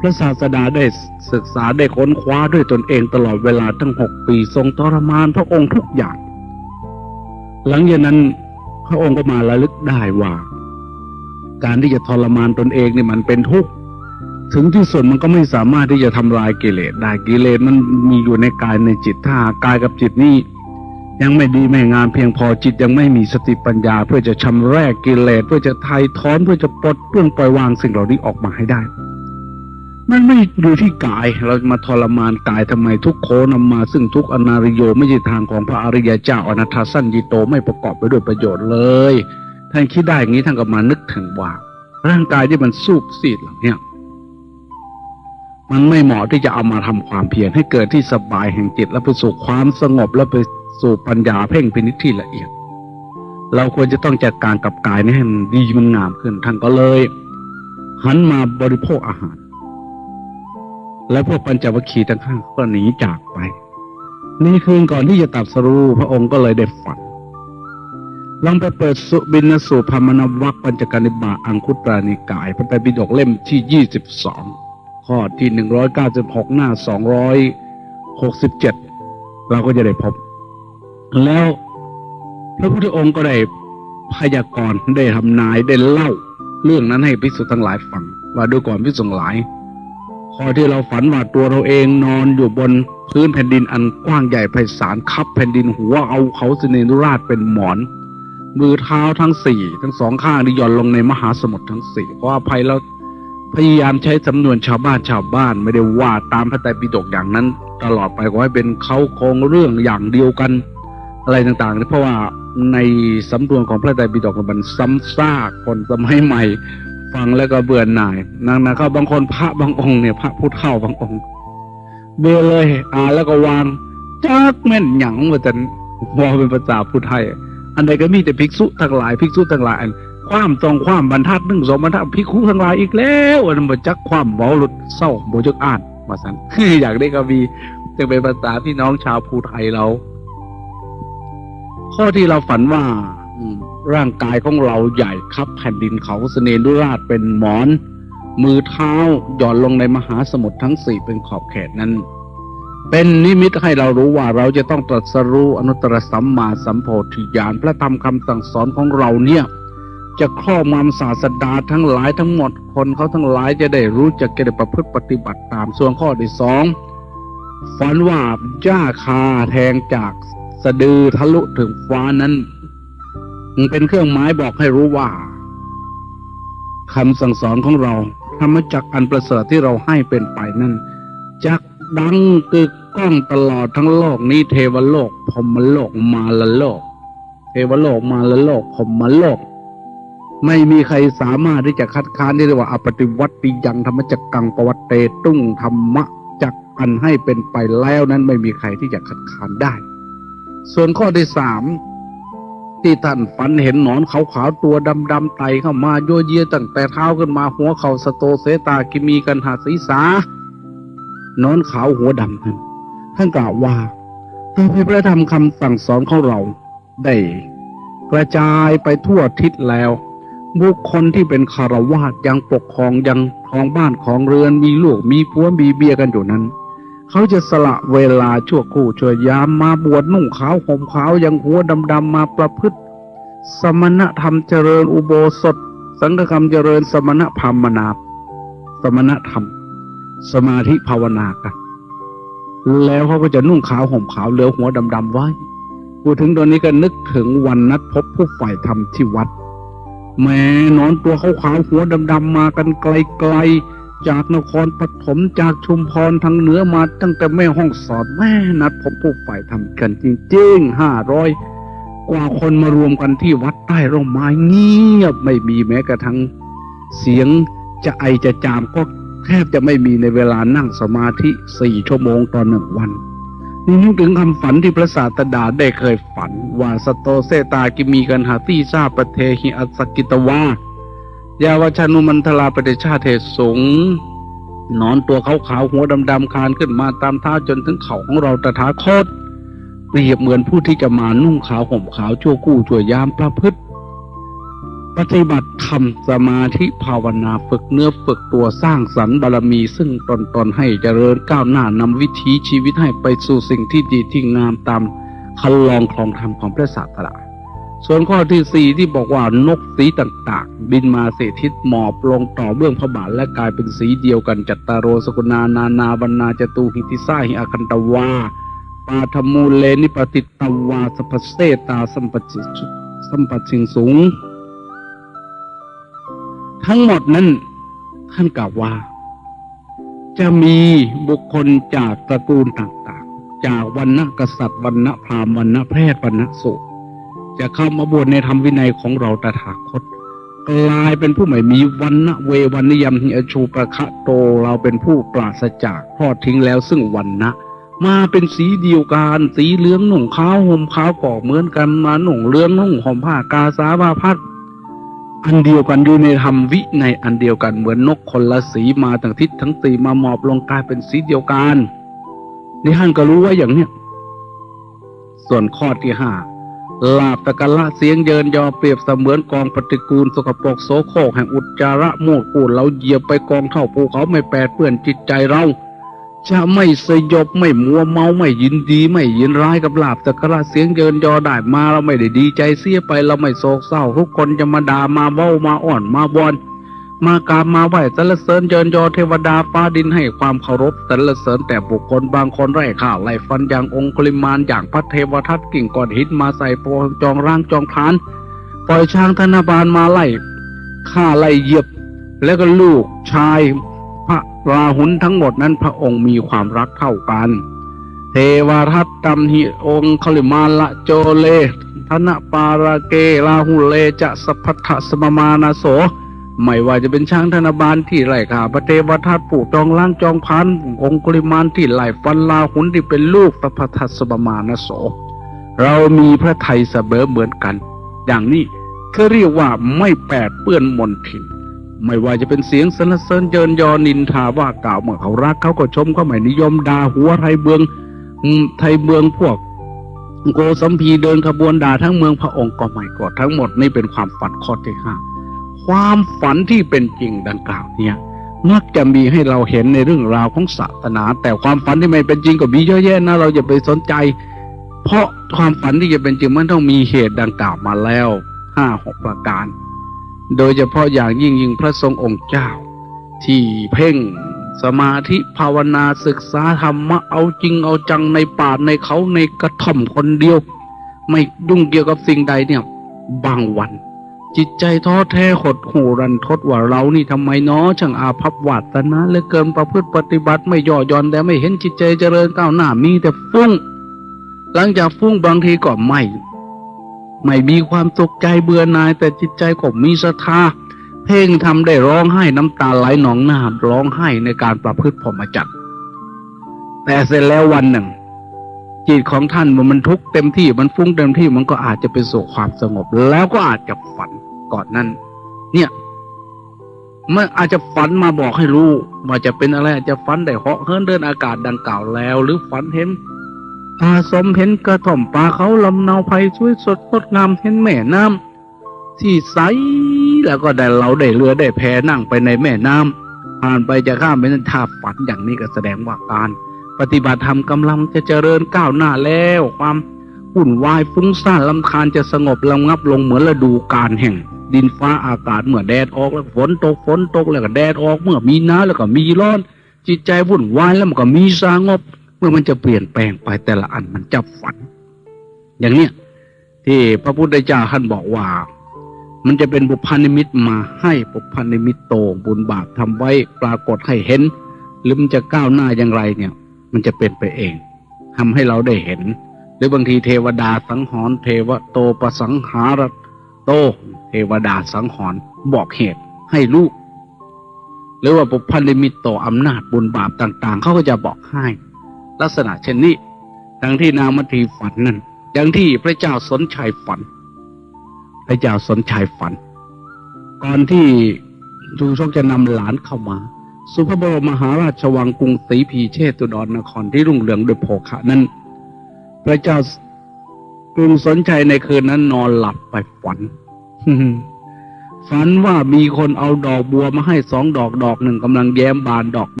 พระศาสดาได้ศึกษาได้ค้นคว้าด้วยตนเองตลอดเวลาทั้งหกปีทรงทรมานพระองค์ทุกอย่าง หลังจากนั้นพระองค์ก็มาระลึกได้ว่า การที่จะทรมานตนเองนี่มันเป็นทุกข์ถึงที่สุดมันก็ไม่สามารถที่จะทำลายกิเลสได้กิเลสมันมีอยู่ในกายในจิตถ้ากายกับจิตนี่ยังไม่ดีไม่งามเพียงพอจิตยังไม่มีสติปัญญา เพื่อจะชำแรกกิเลสเพื่อจะไถ่ถอนเพื่อจะปลดเปลื้องปล่อยวางสิ่งเหล่านี้ออกมาให้ได้ มันไม่อยู่ที่กาย เรามาทรมานกายทำไมทุกโคนำมา ซึ่งทุกอนาริโยไม่ใช่ทางของพระอริยเจ้าอนัตถสัญญิโตไม่ประกอบไปด้วยประโยชน์เลย ท่านคิดได้อย่างนี้ท่านก็มานึกถึงว่า ร่างกายที่มันสูบซีดเหล่าเนี้ยมันไม่เหมาะที่จะเอามาทำความเพียรให้เกิดที่สบายแห่งจิต แล้วไปสู่ความสงบแล้วไปสู่ปัญญาเพ่งพินิจที่ละเอียด เราควรจะต้องจัดการกับกายนี้ให้มันดีมันงามขึ้นท่านก็เลย หันมาบริโภคอาหาร และพวกปัญจวัคคีย์ทั้งห้าก็หนีจากไป นี่คืนก่อนที่จะตัดสรู้พระองค์ก็เลยได้ฝันลองไปเปิดสุบินสูพมนวัคปัญจการนิบาอังคุตรานิกายพระไตรปิฎกเล่มที่ยี่สิบสองข้อที่หนึ่งร้อยเก้าสิบหกหน้าสองร้อยหกสิบเจ็ดเราก็จะได้พบ แล้วพระพุทธองค์ก็ได้พยากรณ์ได้ทำนายได้เล่า เรื่องนั้นให้พิสุทั้งหลายฟัง ว่าดูก่อนพิสุทั้งหลาย ข้อที่เราฝันว่าตัวเราเองนอนอยู่บนพื้นแผ่นดินอันกว้างใหญ่ไพศาลคับแผ่นดินหัวเอาเขาสเนนุราชเป็นหมอน มือเท้าทั้งสี่ทั้งสองข้างนี่ย่อนลงในมหาสมุทรทั้งสี่ขออภัยแล้วพยายามใช้สำนวนชาวบ้านชาวบ้านไม่ได้ว่าตามพระไตรปิฎกอย่างนั้น ตลอดไปขอให้เป็นเขาคงเรื่องอย่างเดียวกัน อะไรต่างๆเพราะว่าในสำนวนของพระไตรปิฎกมันซ้ำซากคนสมัยใหม่ ฟังแล้วก็เบื่อหน่ายนางนะครับบางคนพระบางองค์เนี่ยพระพุทธเข้าบางองค์ เบื่อเลย อ่านแล้วก็วางจักแม่นหยังว่าจะมองเป็นภาษาพุทธไทย อันใดก็มีแต่ภิกษุทั้งหลายภิกษุทั้งหลายอันความตรงความบรรทัดหนึ่งสองบรรทัดภิกษุทั้งหลายอีกแล้วอันบจักความเบาหลุดเศร้าโบจักอ่านมาสันอยากได้ก็มีจะเป็นภาษาพี่น้องชาวภูไทยเรา ข้อที่เราฝันว่า ร่างกายของเราใหญ่ครับแผ่นดินเขาเสนดุราชเป็นหมอน มือเท้าหย่อนลงในมหาสมุทรทั้งสี่เป็นขอบเขตนั้น เป็นนิมิตให้เรารู้ว่าเราจะต้องตรัสรู้อนุตตรสัมมาสัมโพธิญาณพระธรรมคำสั่งสอนของเราเนี่ย จะครอบงำศาสดาทั้งหลายทั้งหมดคนเขาทั้งหลายจะได้รู้จะได้ประพฤติปฏิบัติตามส่วนข้อที่สองฝันว่าจ้าคาแทงจากสะดือทะลุถึงฟ้านั้น เป็นเครื่องหมายบอกให้รู้ว่าคำสั่งสอนของเราธรรมจักอันประเสริฐที่เราให้เป็นไปนั้นจักดังกึกก้องตลอดทั้งโลกนี้เทวโลกพรมโลกมาลโลก เทวโลกมาลโลกพรมโลก ไม่มีใครสามารถที่จะคัดค้านได้เลยว่าอปฏิวัติยังธรรมจักกังปวัตเตตุ้งธรรมะจักอันให้เป็นไปแล้วนั้นไม่มีใครที่จะคัดค้านได้ ส่วนข้อที่สาม ที่ท่านฝันเห็นหนอนขาวๆตัวดำๆไตเข้ามาโยเยตั้งแต่เท้าขึ้นมาหัวเข่าสโตเสตากิมีกันหาศีสานอนขาวหัวดำนั้นท่านกล่าวว่าต่อพระธรรมคำสั่งสอนของเรา ได้ กระจายไปทั่วทิศแล้ว บุคคลที่เป็นคารวาสยังปกครองยังครองบ้านของเรือนมีลูกมีผัวมีเบียกันอยู่นั้น เขาจะสละเวลาชั่วครู่ชั่วยามมาบวชนุ่งขาวห่มขาวยังหัวดำๆมาประพฤติ สมณธรรมเจริญอุโบสถ สังฆกรรมเจริญสมณพรามนาสมณธรรม สมาธิภาวนากัน แล้วเขาก็จะนุ่งขาวห่มขาวเหลือหัวดำๆไว้พูดถึงตอนนี้ก็นึกถึงวันนัดพบผู้ฝ่ายธรรมที่วัดแม่นอนตัวขาวๆหัวดำๆมากันไกลๆ จากนครปฐมจากชุมพรทางเหนือมาตั้งแต่แม่ห้องสอนแม่นัดพบผู้ฝ่ายทำกันจริงๆห้าร้อยกว่าคนมารวมกันที่วัดใต้ร่มไม้เงียบไม่มีแม้กระทั่งเสียงจะไอจะจามก็แทบจะไม่มีในเวลานั่งสมาธิสี่ชั่วโมงต่อหนึ่งวันนี่นึกถึงคำฝันที่พระศาสดาได้เคยฝัน ว่าสโตเซตากิมีกันหาที่ซาปเทหิอัสสกิตวา ยาวชานุมันทลาปฏิชาเทสงนอนตัวขาวๆหัวดำๆคานขึ้นมาตามเท้าจนถึงเข่าของเราตถาคต เปรียบเหมือนผู้ที่จะมานุ่งขาวห่มขาวชั่วกู้ชั่วยามประพฤติปฏิบัติธรรมสมาธิภาวนาฝึกเนื้อฝึกตัวสร้างสรรค์บารมี ซึ่งตนตนให้เจริญก้าวหน้านำวิถีชีวิตให้ไปสู่สิ่งที่ดีที่งามตามคันลองคลองธรรมของพระศาสดา ส่วนข้อที่สี่ที่บอกว่านกสีต่างๆ บินมาเสทิศหมอบลงต่อเบื้องพระบาทและกลายเป็นสีเดียวกันจัตตารโรสกุณานานาบรรณาจตูหิติสาหิอาคันตวาปาธมูเลนิปติตวาสพเสตาสัมปจิสัมปชิงสูง ทั้งหมดนั้นท่านกล่าวว่า จะมีบุคคลจากตระกูลต่างๆ จากวันณะกษัตริย์วันณะพราหมณ์วันณะแพทย์วันณะสูตร จะเข้ามาบวชในธรรมวินัยของเราตถาคต กลายเป็นผู้ไม่มีวันณะเววันนิยมหิอชูประคะโตเราเป็นผู้ปราศจากทอดทิ้งแล้วซึ่งวันนะมาเป็นสีเดียวกันสีเหลืองหนุ่งขาวห่มขาวก่อเหมือนกันมาหนุ่งเหลืองนุ่งห่มผ้ากาสาบาพัดอันเดียวกันอยู่ในธรรมวิในยอันเดียวกันเหมือนนกคนละสีมาทั้งทิศทั้งสีมาหมอบลงกลายเป็นสีเดียวกันนี่ท่านก็รู้ว่าอย่างเนี้ยส่วนข้อที่ห้า ลาบตะกะละเสียงเยินยอเปรียบเสมือนกองปฏิกูลสกปรกโสโครกแห่งอุจจาระมูดปูดเราเหยียบไปกองเท่าภูเขาไม่แปดเปื้อนจิตใจเรา จะไม่สยบไม่มัวเมาไม่ยินดีไม่ยินร้ายกับลาบตะกะละเสียงเยินยอได้มาเราไม่ได้ดีใจเสียไปเราไม่โศกเศร้าทุกคนจะมาด่ามาเว้ามาอ่อนมาบอน มากราบมาไหว้สรรเสริญเยินยอเทวดาฟ้าดินให้ความเคารพสรรเสริญแต่บุคคลบางคนไร้ข่าวไล่ฟันอย่างองคุลิมานอย่างพระเทวทัตกิ่งก้อนหินมาใส่โปงจองร่างจองพาน ปล่อยช้างธนบาลมาไล่ฆ่าไล่เหยียบ แล้วก็ลูกชายพระราหุลทั้งหมดนั้นพระองค์มีความรักเท่ากัน เทวทัตตัมหิองคลิมานละโจเลธนปาราเกราหุเลจะสัพพทสมมานาโส ไม่ว่าจะเป็นช้างธนบาลที่ไล่ขาพระเทวทัตปู่จองล่างจองพันองคุลิมานที่ไล่ฟันลาหุนที่เป็นลูกสัพพทัสมมานาโส เรามีพระไทยเสมอเหมือนกัน อย่างนี้เขาเรียกว่าไม่แปดเปื้อนมนทิน ไม่ว่าจะเป็นเสียงสรรเสริญเจินยอนินทาว่ากล่าวเมื่อเขารักเขาก็ชมเขาไม่นิยมด่าหัวไทยเบืองไทยเบืองพวกโกสัมพีเดินขบวนด่าทั้งเมืองพระองค์ก็ไม่กอดทั้งหมดนี่เป็นความฝันข้อที่ห้า ความฝันที่เป็นจริงดังกล่าวเนี่ยมักจะมีให้เราเห็นในเรื่องราวของศาสนา แต่ความฝันที่ไม่เป็นจริงก็มีเยอะแยะนะเราอย่าไปสนใจ เพราะความฝันที่จะเป็นจริงมันต้องมีเหตุดังกล่าวมาแล้วห้าหกประการ โดยเฉพาะอย่างยิ่งยิ่งพระทรงองค์เจ้า ที่เพ่งสมาธิภาวนาศึกษาธรรมะเอาจริงเอาจังในป่าในเขาในกระท่อมคนเดียว ไม่ยุ่งเกี่ยวกับสิ่งใดเนี่ย บางวัน จิตใจท้อแท้หดหู่รันทดว่าเรานี่ทำไมเนาะช่างอาภัพวาสนาเหลือเกินประพฤติปฏิบัติไม่ย่อหย่อนแต่ไม่เห็นจิตใจเจริญก้าวหน้ามีแต่ฟุ้ง หลังจากฟุ้งบางทีก็ไม่ ไม่มีความตกใจเบื่อหน่าย แต่จิตใจก็มีศรัทธาเพ่งทำได้ร้องไห้น้ำตาไหลหนองหน้าร้องไห้ในการประพฤติพรหมจรรย์แต่เสร็จแล้ววันหนึ่งจิตของท่านมันทุกข์เต็มที่มันฟุ้งเต็มที่มันก็อาจจะไปสู่ความสงบแล้วก็อาจจะฝัน ก่อนนั้น เนี่ยมันอาจจะฝันมาบอกให้รู้ว่าจะเป็นอะไรอาจจะฝันได้เหาะเหินเดินอากาศดังกล่าวแล้ว หรือฝันเห็นอาสมเห็นกระท่อมป่าเขาลำเนาไผ่วยสดงดงามเห็นแม่น้ำที่ใสแล้วก็ได้เราได้เรือได้แพนั่งไปในแม่น้ำผ่านไปจะข้ามไปนั้นถ้าฝันอย่างนี้ก็แสดงว่าการ ปฏิบัติธรรมกำลังจะเจริญก้าวหน้าแล้วความวุ่นวายฟุ้งซ่านลำคาญจะสงบระงับลงเหมือนฤดูกาลแห่ง ดินฟ้าอากาศเมื่อแดดออกแล้วฝนตกฝนตกแล้วก็แดดออกเมื่อมีหน้าแล้วก็มีร้อน จิตใจวุ่นวายแล้วมันก็มีสางบ เมื่อมันจะเปลี่ยนแปลงไปแต่ละอันมันจะฝัน อย่างเนี้ยที่พระพุทธเจ้าท่านบอกว่า มันจะเป็นบุพนิมิตมาให้บุพนิมิตโตบุญบาปทำไว้ปรากฏให้เห็น หรือมันจะก้าวหน้าอย่างไรเนี่ย มันจะเป็นไปเองทำให้เราได้เห็น หรือบางทีเทวดาสังหรณ์เทวโตประสังหาร โต เทวดาสังหรณ์บอกเหตุให้ลูก หรือว่าบุพานิมิตโตอำนาจบุญบาปต่าง ๆ เขาก็จะบอกให้ ลักษณะเช่นนี้ดังที่นางมัทีฝันนั่นดังที่พระเจ้าสนชัยฝัน พระเจ้าสนชัยฝัน ก่อนที่ทูชกจะนำหลานเข้ามา สุภาพบรมมหาราชวังกรุงศรีพีเชตุดรนครที่รุ่งเรืองด้วยโภคะนั้น พระเจ้า กรุงสนชัยในคืนนั้นนอนหลับไปฝันฝันว่ามีคนเอาดอกบัวมาให้สองดอกดอกหนึ่งกำลังแย้มบานดอก